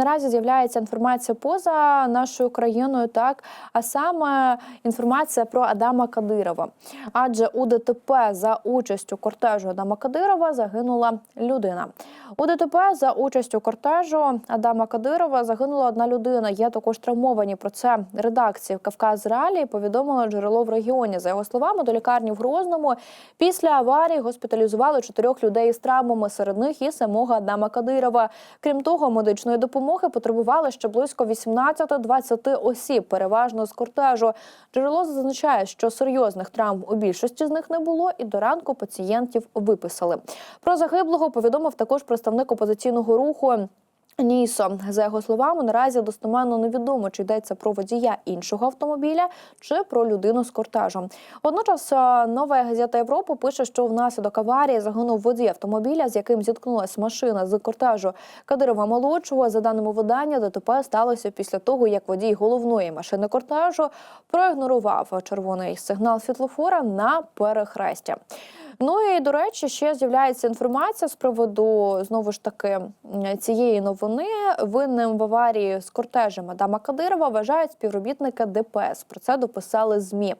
Наразі з'являється інформація поза нашою країною, так а саме інформація про Адама Кадирова. Адже у ДТП за участю кортежу Адама Кадирова загинула людина. У ДТП за участю кортежу Адама Кадирова загинула одна людина. Є також травмовані. Про це редакції Кавказ Реалії повідомило джерело в регіоні. За його словами, до лікарні в Грозному після аварії госпіталізували чотирьох людей з травмами. Серед них і самого Адама Кадирова. Крім того, медичної допомоги потребували ще близько 18-20 осіб, переважно з кортежу. Джерело зазначає, що серйозних травм у більшості з них не було, і до ранку пацієнтів виписали. Про загиблого повідомив також представник опозиційного руху. Нісо за його словами, наразі достеменно невідомо, чи йдеться про водія іншого автомобіля чи про людину з кортежем. Водночас е, нова газета Європи пише, що внаслідок аварії загинув водій автомобіля, з яким зіткнулася машина з кортежу Кадирова молодшого. За даними видання, ДТП сталося після того, як водій головної машини кортежу проігнорував червоний сигнал світлофора на перехрестя. Ну і до речі, ще з'являється інформація з приводу знову ж таки цієї новини. Винним в аварії з кортежем Адама Кадирова вважають співробітника ДПС. Про це дописали змі.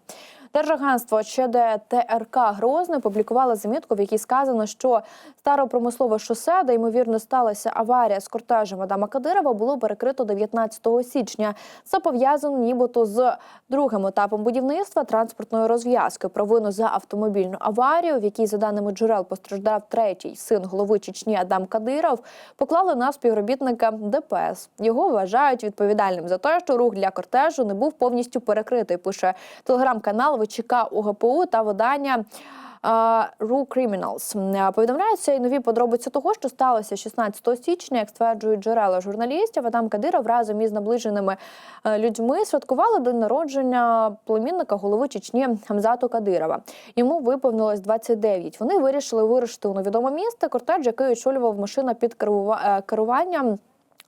Держагентство ЧД ТРК Грозне публікувало замітку, в якій сказано, що старопромислове шосе, де ймовірно сталася аварія з кортежем Адама Кадирова, було перекрито 19 січня. Це пов'язано нібито з другим етапом будівництва транспортної розв'язки. Про вину за автомобільну аварію, в якій, за даними джерел, постраждав третій син голови Чечні Адам Кадиров, поклали на співробітника ДПС. Його вважають відповідальним за те, що рух для кортежу не був повністю перекритий. Пише телеграм-канал ВЧК УГПУ та видання. Ру Criminals. Повідомляються і нові подробиці того, що сталося 16 січня, як стверджують джерела журналістів. Адам Кадиров разом із наближеними е, людьми святкували день народження племінника голови Чечні Хамзату Кадирова. Йому виповнилось 29. Вони вирішили вирушити у невідоме місце. Кортеж, який очолював машина під е, керуванням.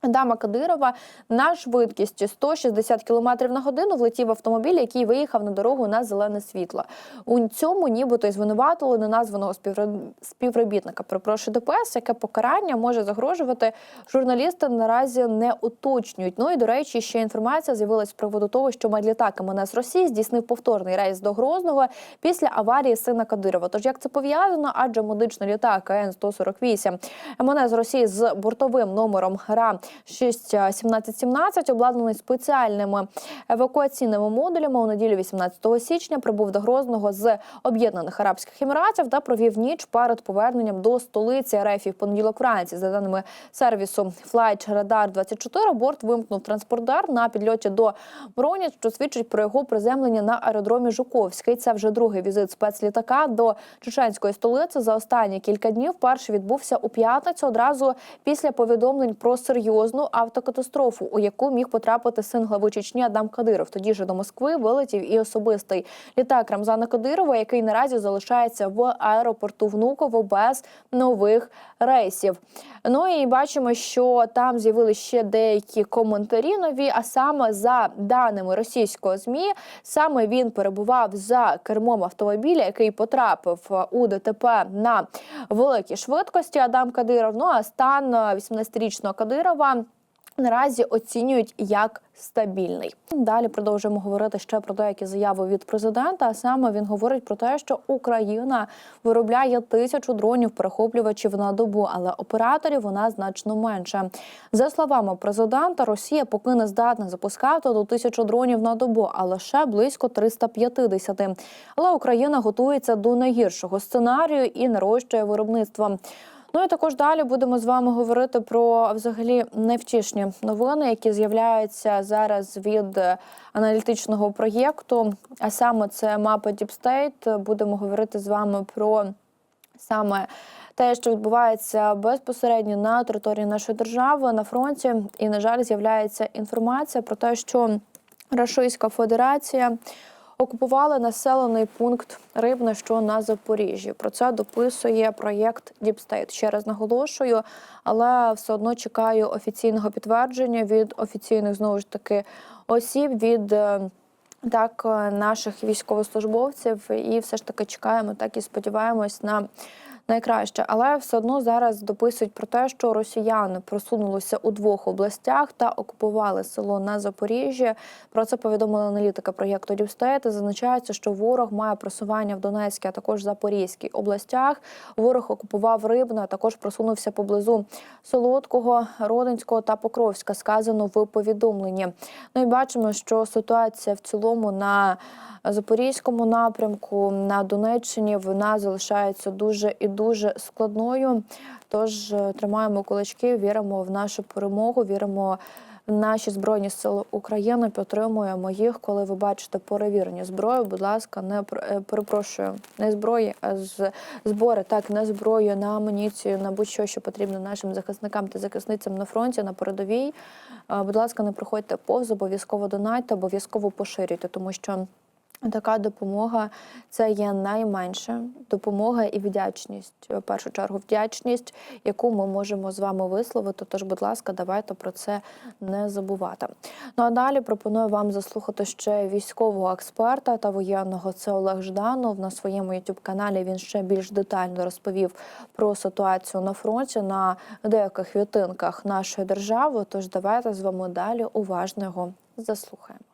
Адама Кадирова на швидкісті 160 км на годину влетів автомобіль, який виїхав на дорогу на зелене світло. У цьому нібито й звинуватили неназваного співро- співробітника. Перепрошую ДПС, яке покарання може загрожувати. Журналісти наразі не уточнюють. Ну і до речі, ще інформація з'явилась з приводу того, що медлітак МНС Росії здійснив повторний рейс до Грозного після аварії сина Кадирова. Тож як це пов'язано? Адже медичний літак н 148 МНС Росії з бортовим номером РА 61717 обладнаний спеціальними евакуаційними модулями. У неділю 18 січня прибув до Грозного з Об'єднаних Арабських Еміратів та провів ніч перед поверненням до столиці РФ в понеділок вранці. За даними сервісу Flight Radar 24, борт вимкнув транспордер на підльоті до Броні, що свідчить про його приземлення на аеродромі Жуковський. Це вже другий візит спецлітака до чеченської столиці за останні кілька днів. Перший відбувся у п'ятницю одразу після повідомлень про серйозну автокатастрофу, у яку міг потрапити син глави Чечні Адам Кадиров. Тоді ж до Москви вилетів і особистий літак Рамзана Кадирова, який наразі залишається в аеропорту Внуково без нових рейсів. Ну і бачимо, що там з'явилися ще деякі коментарі нові. А саме за даними російського змі, саме він перебував за кермом автомобіля, який потрапив у ДТП на великій швидкості. Адам Кадиров. Ну а стан 18-річного Кадирова. Наразі оцінюють як стабільний. Далі продовжуємо говорити ще про деякі заяви від президента. А саме він говорить про те, що Україна виробляє тисячу дронів перехоплювачів на добу, але операторів вона значно менше. За словами президента, Росія поки не здатна запускати до тисячу дронів на добу, а лише близько 350. Але Україна готується до найгіршого сценарію і нарощує виробництво. Ну і також далі будемо з вами говорити про взагалі невтішні новини, які з'являються зараз від е, аналітичного проєкту. А саме це мапа Deep State. Будемо говорити з вами про саме те, що відбувається безпосередньо на території нашої держави на фронті. І на жаль, з'являється інформація про те, що Російська Федерація окупували населений пункт Рибне, що на Запоріжжі. Про це дописує проєкт Діпстейт. Ще раз наголошую, але все одно чекаю офіційного підтвердження від офіційних знову ж таки осіб від. е, Так, е, наших військовослужбовців, і все ж таки чекаємо, так і сподіваємось на найкраще. Але все одно зараз дописують про те, що росіяни просунулися у двох областях та окупували село на Запоріжжі. Про це повідомила аналітика проєкту Діпстейт. Зазначається, що ворог має просування в Донецькій, а також Запорізькій областях. Ворог окупував Рибне, а також просунувся поблизу Солодкого, Родинського та Покровська. Сказано в повідомленні. Ну і бачимо, що ситуація в цілому на Запорізькому напрямку на Донеччині вона залишається дуже і дуже складною. Тож е, тримаємо кулачки, віримо в нашу перемогу, віримо в наші збройні сили України. Підтримуємо їх. Коли ви бачите перевірені зброю, будь ласка, не е, перепрошую, не зброї, а з збори, так не зброю на амуніцію, на будь-що, що потрібно нашим захисникам та захисницям на фронті, на передовій. Е, Будь ласка, не проходьте повз, обов'язково донайте, обов'язково поширюйте, тому що. Така допомога це є найменша допомога і вдячність. В першу чергу, вдячність, яку ми можемо з вами висловити. Тож, будь ласка, давайте про це не забувати. Ну а далі пропоную вам заслухати ще військового експерта та воєнного. Це Олег Жданов. На своєму youtube каналі він ще більш детально розповів про ситуацію на фронті на деяких відтинках нашої держави. Тож давайте з вами далі уважно його заслухаємо.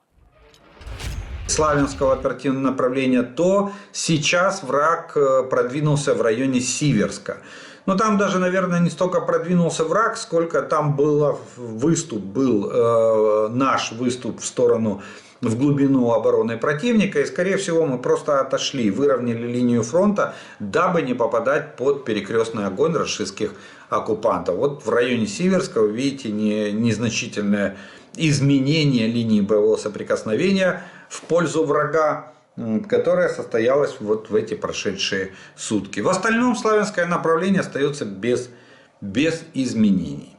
Славянского оперативного направления, то сейчас враг э, продвинулся в районе Сиверска. Но там даже, наверное, не столько продвинулся враг, сколько там было выступ, был э, наш выступ в сторону в глубину обороны противника. И, скорее всего, мы просто отошли, выровняли линию фронта, дабы не попадать под перекрестный огонь российских оккупантов. Вот в районе Сиверска вы видите не, незначительное изменение линии боевого соприкосновения в пользу врага, которая состоялась вот в эти прошедшие сутки. В остальном славянское направление остается без, без изменений.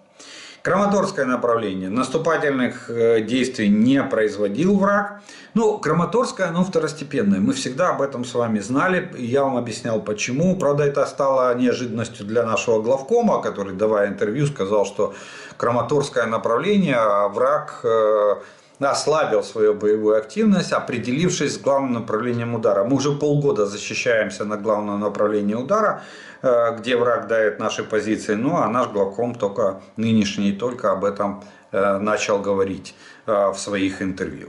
Краматорское направление. Наступательных э, действий не производил враг. Ну, Краматорское, оно второстепенное. Мы всегда об этом с вами знали. Я вам объяснял почему. Правда, это стало неожиданностью для нашего главкома, который, давая интервью, сказал, что Краматорское направление а враг э, ослабил свою боевую активность, определившись с главным направлением удара. Мы уже полгода защищаемся на главном направлении удара, э, где враг дает наши позиции, ну а наш главком только нынешний только об этом э, начал говорить э, в своих интервью.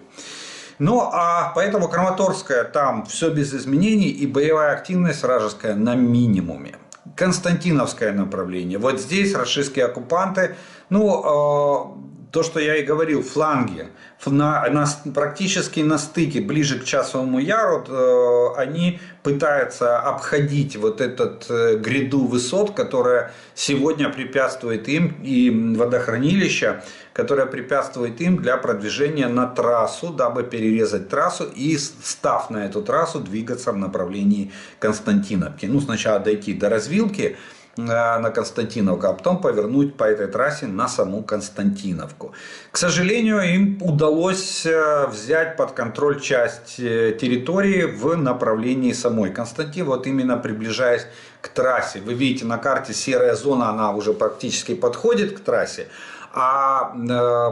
Ну, а поэтому Краматорская там все без изменений и боевая активность вражеская на минимуме. Константиновское направление. Вот здесь российские оккупанты, ну, то, что я и говорил, фланги, на, на практически на стыке, ближе к часовому яру, э, они пытаются обходить вот этот э, гряду высот, которая сегодня препятствует им, и водохранилища, которая препятствует им для продвижения на трассу, дабы перерезать трассу и, став на эту трассу, двигаться в направлении Константиновки. Ну, сначала дойти до развилки, э, на Константиновку, а потом повернуть по этой трассе на саму Константиновку. К сожалению, им удалось э, взять под контроль часть э, территории в направлении самой Константин, вот именно приближаясь к трассе. Вы видите на карте серая зона, она уже практически подходит к трассе. А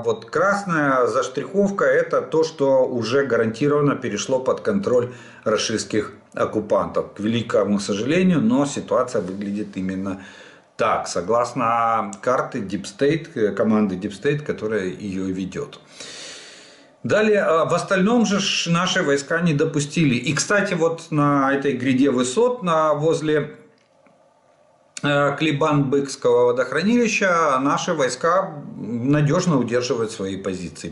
вот красная заштриховка это то, что уже гарантированно перешло под контроль российских оккупантов. К великому сожалению, но ситуация выглядит именно так, согласно карты Deep State, э, команды Deep State, которая ее ведет. Далее, а, в остальном же наши войска не допустили. И, кстати, вот на этой гряде высот, на, возле э, Клебан-Быкского водохранилища, наши войска надежно удерживают свои позиции.